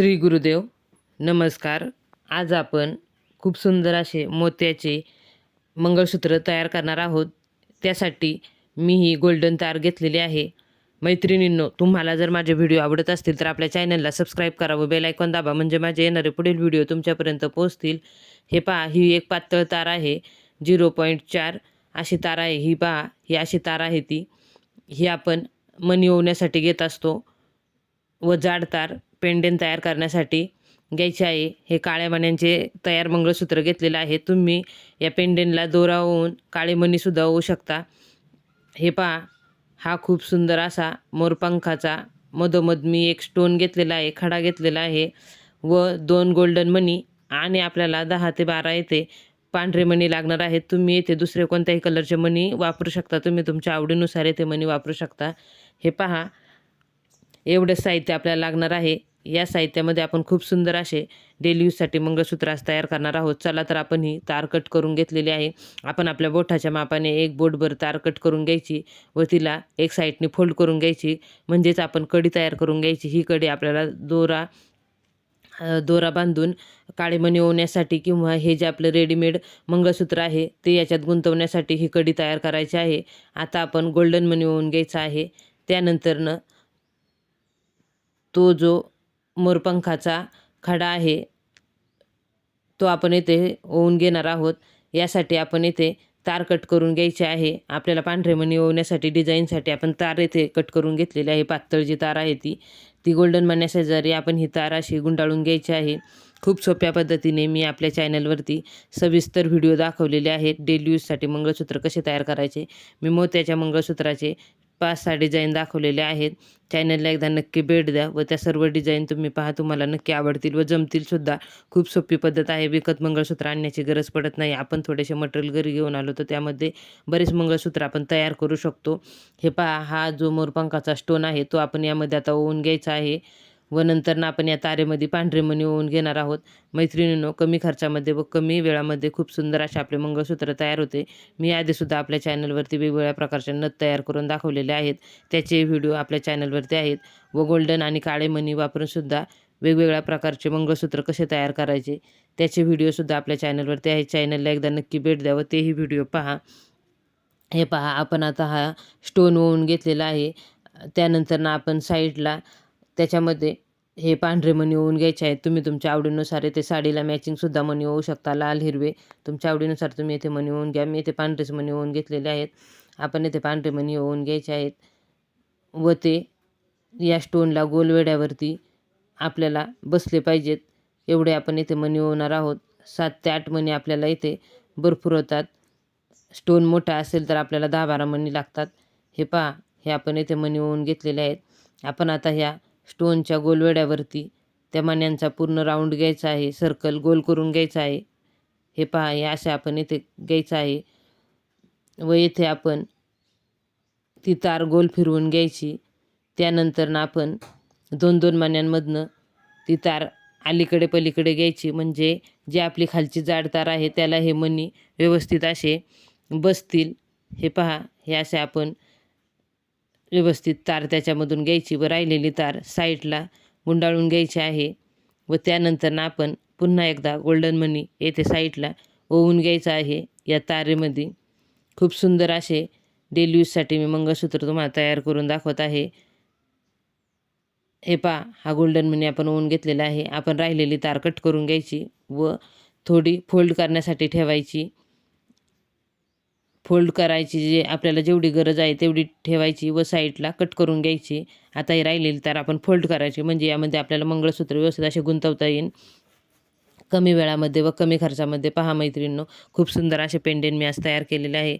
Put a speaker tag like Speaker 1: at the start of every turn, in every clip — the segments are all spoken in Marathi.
Speaker 1: श्री गुरुदेव नमस्कार. आज आपण खूप सुंदर असे मोत्याचे मंगळसूत्र तयार करणार आहोत. त्यासाठी मी ही गोल्डन तार घेतलेली आहे. मैत्रिणींनो तुम्हाला जर माझे व्हिडिओ आवडत असतील तर आपल्या चॅनलला सबस्क्राईब करा व बेल आयकॉन दाबा. म्हणजे माझे येणारे पुढील व्हिडिओ तुमच्यापर्यंत पोहोचतील. हे पहा ही एक पातळ तार आहे. झिरो पॉईंट चार अशी तार आहे. ही पहा ही अशी तार आहे ती. ही आपण मनी ओवण्यासाठी घेत असतो. व जाड तार. पेंडेन तयार करण्यासाठी घ्यायचे आहे. हे काळ्या मण्यांचे तयार मंगळसूत्र घेतलेलं आहे. तुम्ही या पेंडेनला दोरा होऊन काळे मणीसुद्धा होऊ शकता. हे पहा हा खूप सुंदर असा मोरपंखाचा मधोमध मी एक स्टोन घेतलेला आहे खडा घेतलेला आहे व दोन गोल्डन मनी आणि आपल्याला दहा ते बारा येथे पांढरे मणी लागणार आहेत. तुम्ही येथे दुसरे कोणत्याही कलरचे मणी वापरू शकता. तुम्ही तुमच्या आवडीनुसार येथे मणी वापरू शकता. हे पहा एवढं साहित्य आपल्याला लागणार आहे. या साहित्यामध्ये आपण खूप सुंदर असे डेली यूजसाठी मंगळसूत्र आज तयार करणार आहोत. चला तर आपण ही तार कट करून घेतलेली आहे. आपण आपल्या बोठाच्या मापाने एक बोटभर तार कट करून घ्यायची व तिला एक साईडने फोल्ड करून घ्यायची. म्हणजेच आपण कडी तयार करून घ्यायची. ही कडी आपल्याला दोरा दोरा बांधून काळेमणी ओवण्यासाठी किंवा हे जे आपलं रेडीमेड मंगळसूत्र आहे ते याच्यात गुंतवण्यासाठी ही कडी तयार करायची आहे. आता आपण गोल्डन मनी ओवून घ्यायचा आहे. त्यानंतरनं तो जो मोरपंखाचा खडा आहे. तो आपण येथे ओवून घेणार आहोत. यासाठी आपण येथे तार कट करून घ्यायचे आहे. आपल्याला पांढरे मणी ओवण्यासाठी डिझाईनसाठी आपण तार येथे कट करून घेतलेली आहे. पातळ जी तार आहे ती ती गोल्डन मण्याशेजारी आपण ही तार अशी गुंडाळून घ्यायची आहे. खूप सोप्या पद्धतीने मी आपल्या चॅनलवरती सविस्तर व्हिडिओ दाखवलेले आहेत. डेली यूजसाठी मंगळसूत्र कसे तयार करायचे? मी मोत्याच्या मंगळसूत्राचे पाच सहा डिझाईन दाखवलेले आहेत. चॅनलला एकदा नक्की भेट द्या व त्या सर्व डिझाईन तुम्ही पहा तुम्हाला नक्की आवडतील व जमतील सुद्धा. खूप सोपी पद्धत आहे विकत मंगळसूत्र आणण्याची गरज पडत नाही. आपण थोडेसे मटेरियल घरी घेऊन आलो तर त्यामध्ये बरेच मंगळसूत्र आपण तयार करू शकतो. हे पहा हा जो मोरपंखाचा स्टोन आहे तो आपण यामध्ये आता ओवून घ्यायचा आहे. व नंतर आपण या तारेमध्ये पांढरे मणी ओवून घेणार आहोत. मैत्रिणींनो कमी खर्चामध्ये व कमी वेळामध्ये खूप सुंदर असे आपले मंगळसूत्र तयार होते. मी आधीसुद्धा आपल्या चॅनलवरती वेगवेगळ्या प्रकारचे नथ तयार करून दाखवलेले आहेत. त्याचे व्हिडिओ आपल्या चॅनलवरती आहेत. व गोल्डन आणि काळे मणी वापरूनसुद्धा वेगवेगळ्या प्रकारचे मंगळसूत्र कसे तयार करायचे त्याचे व्हिडिओसुद्धा आपल्या चॅनलवरती आहेत. चॅनलला एकदा नक्की भेट द्या व तेही व्हिडिओ पहा. हे पहा आपण आता हा स्टोन ओवून घेतलेला आहे. त्यानंतर ना आपण साईडला त्याच्यामध्ये हे पांढरे मणी ओवून घ्यायचे आहेत. तुम्ही तुमच्या आवडीनुसार येथे साडीला मॅचिंगसुद्धा मणी होऊ शकता. लाल हिरवे तुमच्या आवडीनुसार तुम्ही येथे मणी ओवून घ्या. मी येथे पांढरेच मणी ओवून घेतलेले आहेत. आपण येथे पांढरे मणी ओवून घ्यायचे आहेत. व ते या स्टोनला गोलवेड्यावरती आपल्याला बसले पाहिजेत. एवढे आपण येथे मणी ओवणार आहोत. सात ते आठ मणी आपल्याला इथे भरपूर होतात. स्टोन मोठा असेल तर आपल्याला दहा बारा मणी लागतात. हे पहा हे आपण येथे मणी ओवून घेतलेले आहेत. आपण आता ह्या स्टोनच्या गोलवेड्यावरती. त्या मण्यांचा पूर्ण राऊंड घ्यायचा आहे सर्कल गोल करून घ्यायचा आहे. हे पहा हे असे आपण इथे घ्यायचं आहे. व येथे आपण ती तार गोल फिरवून घ्यायची. त्यानंतर ना आपण दोन दोन मण्यांमधनं ती तार अलीकडे पलीकडे घ्यायची. म्हणजे जी आपली खालची जाड तार आहे त्याला हे मणी व्यवस्थित असे बसतील. हे पहा हे असे आपण व्यवस्थित तार त्याच्यामधून घ्यायची व राहिलेली तार साईडला गुंडाळून घ्यायची आहे. व त्यानंतर ना आपण पुन्हा एकदा गोल्डन मनी येथे साईडला ओवून घ्यायचं आहे या तारेमध्ये. खूप सुंदर असे डेली यूजसाठी मी मंगळसूत्र तुम्हाला तयार करून दाखवत आहे. हे पहा हा गोल्डन मनी आपण ओवून घेतलेला आहे. आपण राहिलेली तार कट करून घ्यायची व थोडी फोल्ड करण्यासाठी ठेवायची. फोल्ड करायची जे आपल्याला जेवढी गरज आहे तेवढी ठेवायची व साईडला कट करून घ्यायची. आता ही राहिलेली तर आपण फोल्ड करायची. म्हणजे यामध्ये आपल्याला मंगळसूत्र व्यवस्थित असे गुंतवता येईल कमी वेळामध्ये व कमी खर्चामध्ये पहा मैत्रिणींनो खूप सुंदर असे पेंडेंट मी आज तयार केलेले आहे.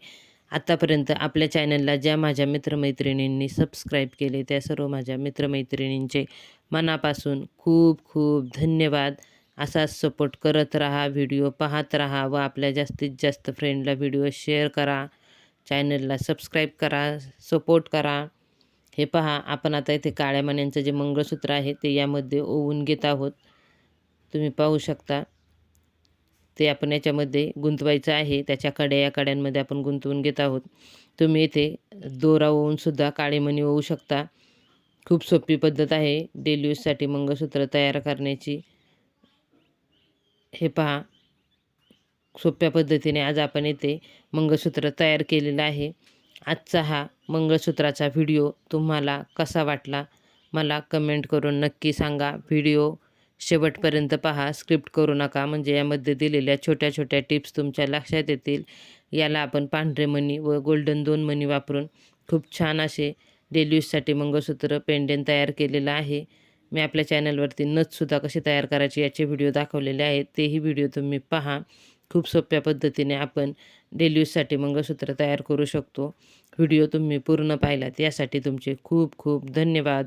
Speaker 1: आत्तापर्यंत आपल्या चॅनलला ज्या माझ्या मित्रमैत्रिणींनी सबस्क्राईब केले त्या सर्व माझ्या मित्रमैत्रिणींचे मनापासून खूप खूप धन्यवाद. असाच सपोर्ट करत राहा व्हिडिओ पाहत राहा व आपल्या जास्तीत जास्त फ्रेंडला व्हिडिओ शेअर करा. चॅनलला सबस्क्राईब करा सपोर्ट करा. हे पहा आपण आता इथे काळ्या मण्यांचं जे मंगळसूत्र आहे ते यामध्ये ओवून घेत आहोत. तुम्ही पाहू शकता. ते आपण याच्यामध्ये गुंतवायचं आहे त्याच्या कड्या या कड्यांमध्ये आपण गुंतवून घेत आहोत. तुम्ही इथे दोरा ओवूनसुद्धा काळे मणी होऊ शकता. खूप सोपी पद्धत आहे डेली यूजसाठी मंगळसूत्र तयार करण्याची. हे पहा. सोप्या पद्धतीने आज आपण येथे मंगळसूत्र तयार केलेलं आहे. आजचा हा मंगळसूत्राचा व्हिडिओ तुम्हाला कसा वाटला? मला कमेंट करून नक्की सांगा. व्हिडिओ शेवटपर्यंत पहा. स्क्रिप्ट करू नका. म्हणजे यामध्ये दिलेल्या छोट्या छोट्या टिप्स तुमच्या लक्षात येतील. याला आपण पांढरे मणी व गोल्डन दोन मणी वापरून खूप छान असे डेल्यूजसाठी मंगळसूत्र पेंडेन तयार केलेलं आहे. मी आपल्या चॅनलवरती नथसुद्धा कसे तयार करायचे याचे व्हिडिओ दाखवलेले आहेत तेही व्हिडिओ तुम्ही पहा. खूप सोप्या पद्धतीने आपण डेली यूजसाठी मंगळसूत्र तयार करू शकतो. व्हिडिओ तुम्ही पूर्ण पाहिलात यासाठी तुमचे खूप खूप धन्यवाद.